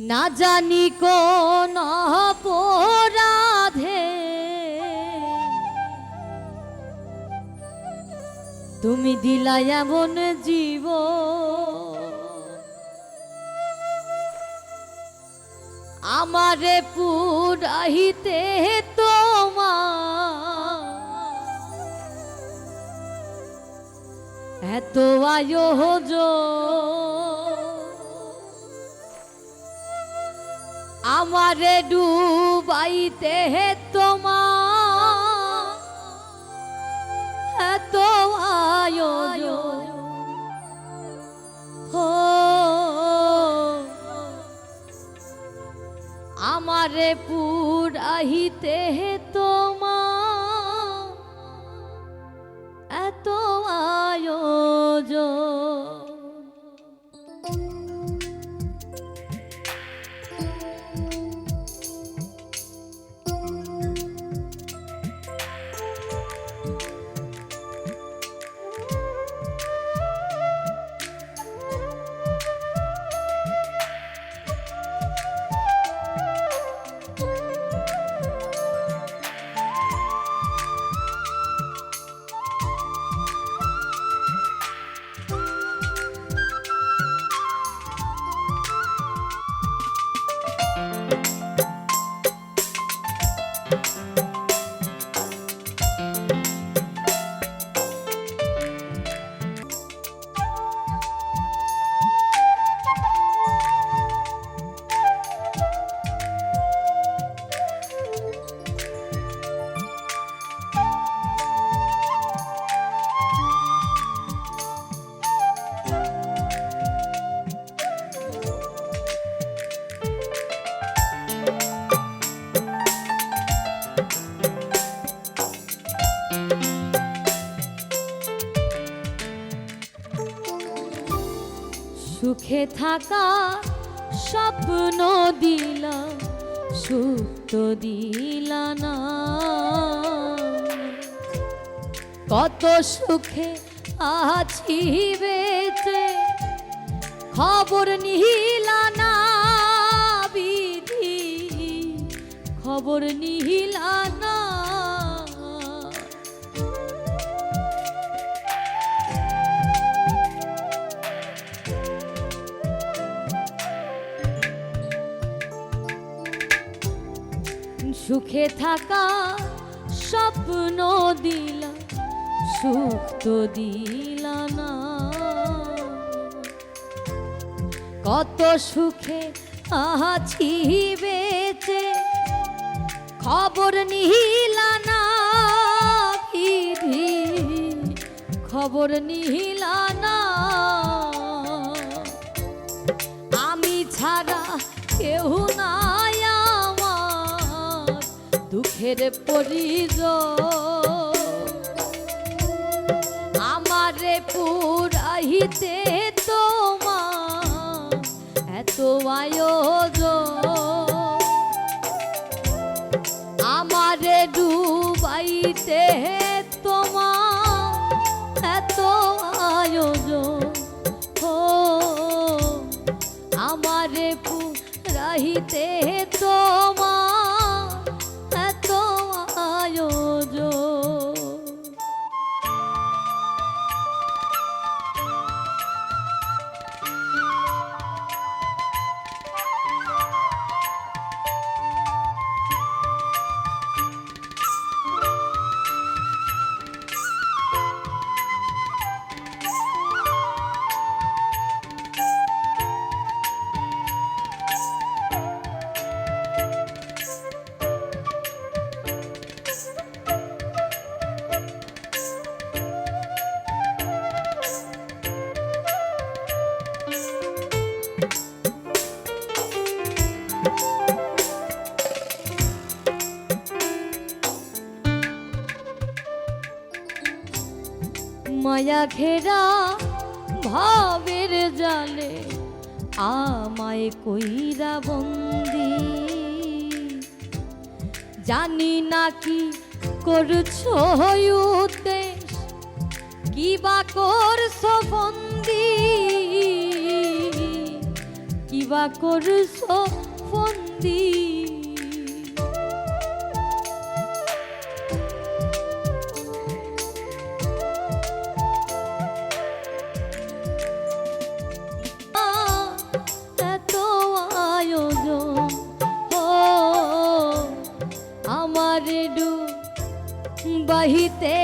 না জানি কোন অপরাধে। তুমি দিলা এমন জীব। আমারে পুরাহিতে তোমার। এত আয়োজন আমারে ডুবাইতে হে তোমার এত আয়োজন। হো আমারে পুরাহিতে হে তোমার সুখে থাকা স্বপ্ন দিলা সুখ তো দিলা না। কত সুখে আছি বেঁচে, খবর নিহিলা না। খবর নিহিলা না সুখে থাকা স্বপ্ন দিলা, সুখ তো দিলা না। কত সুখে আছি বেঁচে খবর নিহিলা না বিধি খবর নিহিলা না আমি ছাড়া কেউ নাই আমার দুঃখের পরিজন। আমারে পুরাহিতে তোমার এত আয়োজন। ডুবাইতে তোমার এত আয়োজন। ও আমারে পুরাহিতে মায়া ঘেরা ভাবের জালে আমায় কইরা বন্দি। জানি না কি করছ উদ্দেশ কি বা করছ বন্দি? কি বা করছ ফন্দি বাহিতে